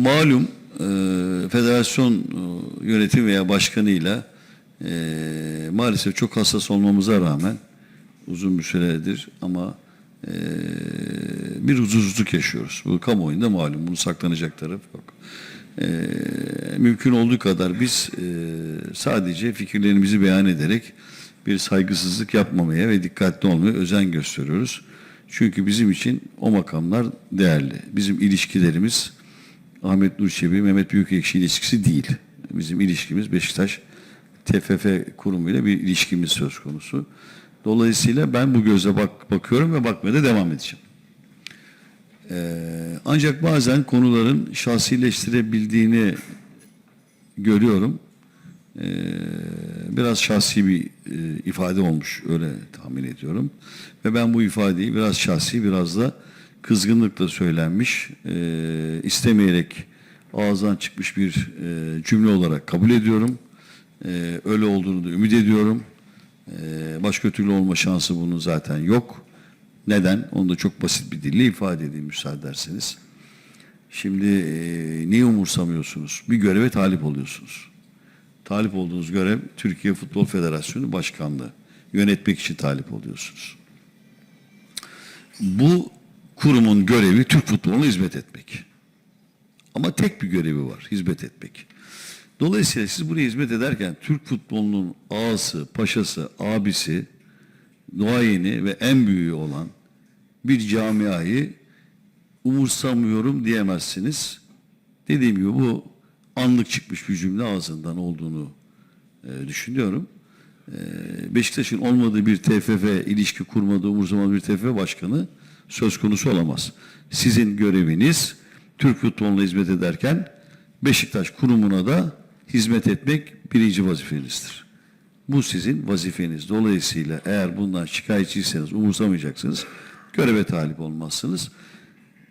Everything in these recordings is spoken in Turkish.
malum e, federasyon e, yönetim veya başkanıyla e, maalesef çok hassas olmamıza rağmen uzun bir süredir ama e, bir huzursuzluk yaşıyoruz. Bu kamuoyunda malum. Bunun saklanacak taraf yok. E, mümkün olduğu kadar biz e, sadece fikirlerimizi beyan ederek bir saygısızlık yapmamaya ve dikkatli olmaya özen gösteriyoruz. Çünkü bizim için o makamlar değerli. Bizim ilişkilerimiz Ahmet Nur Çebi, Mehmet Büyükekşi ilişkisi değil. Bizim ilişkimiz Beşiktaş TFF kurumuyla bir ilişkimiz söz konusu. Dolayısıyla ben bu gözle bak bakıyorum ve bakmaya da devam edeceğim. Ee, ancak bazen konuların şahsileştirebildiğini görüyorum. Ee, biraz şahsi bir e, ifade olmuş öyle tahmin ediyorum. Ve ben bu ifadeyi biraz şahsi biraz da kızgınlıkla söylenmiş, e, istemeyerek ağızdan çıkmış bir e, cümle olarak kabul ediyorum. E, öyle olduğunu da ümit ediyorum. E, başka türlü olma şansı bunun zaten yok. Neden? Onu da çok basit bir dille ifade edeyim müsaade ederseniz. Şimdi e, neyi umursamıyorsunuz? Bir göreve talip oluyorsunuz. Talip olduğunuz görev Türkiye Futbol Federasyonu Başkanlığı. Yönetmek için talip oluyorsunuz. Bu kurumun görevi Türk futboluna hizmet etmek. Ama tek bir görevi var, hizmet etmek. Dolayısıyla siz buraya hizmet ederken Türk futbolunun ağası, paşası, abisi, duayeni ve en büyüğü olan bir camiayı umursamıyorum diyemezsiniz. Dediğim gibi bu anlık çıkmış bir cümle ağzından olduğunu e, düşünüyorum. E, Beşiktaş'ın olmadığı bir TFF ilişki kurmadığı umursamadığı bir TFF başkanı söz konusu olamaz. Sizin göreviniz Türk futboluna hizmet ederken Beşiktaş kurumuna da hizmet etmek birinci vazifenizdir. Bu sizin vazifeniz. Dolayısıyla eğer bundan şikayetçiyseniz, umursamayacaksınız, göreve talip olmazsınız.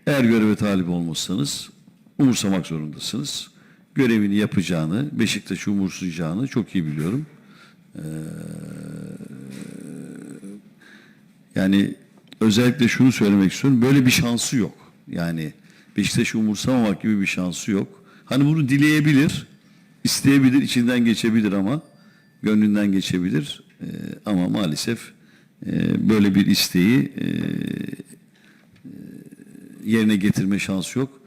Eğer göreve talip olmazsanız umursamak zorundasınız. Görevini yapacağını, Beşiktaş'ı umursayacağını çok iyi biliyorum. Ee, yani özellikle şunu söylemek istiyorum. Böyle bir şansı yok. Yani Beşiktaş'ı umursamamak gibi bir şansı yok. Hani bunu dileyebilir, isteyebilir, içinden geçebilir ama gönlünden geçebilir. Ee, ama maalesef e, böyle bir isteği e, e, yerine getirme şansı yok.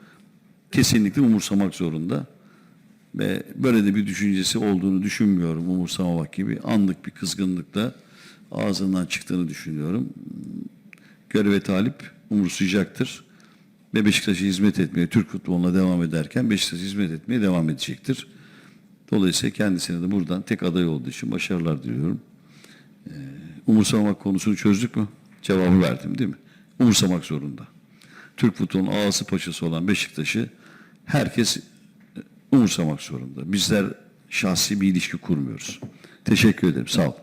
Kesinlikle umursamak zorunda. Ve böyle de bir düşüncesi olduğunu düşünmüyorum umursamamak gibi. Anlık bir kızgınlıkla ağzından çıktığını düşünüyorum. Göreve talip umursayacaktır. Ve Beşiktaş'a hizmet etmeye, Türk futboluna devam ederken Beşiktaş'a hizmet etmeye devam edecektir. Dolayısıyla kendisine de buradan tek aday olduğu için başarılar diliyorum. Ee, umursamamak konusunu çözdük mü? Cevabı verdim değil mi? Umursamak zorunda. Türk futbolunun ağası paşası olan Beşiktaş'ı herkes e, umursamak zorunda. Bizler şahsi bir ilişki kurmuyoruz. Teşekkür ederim. Sağ olun.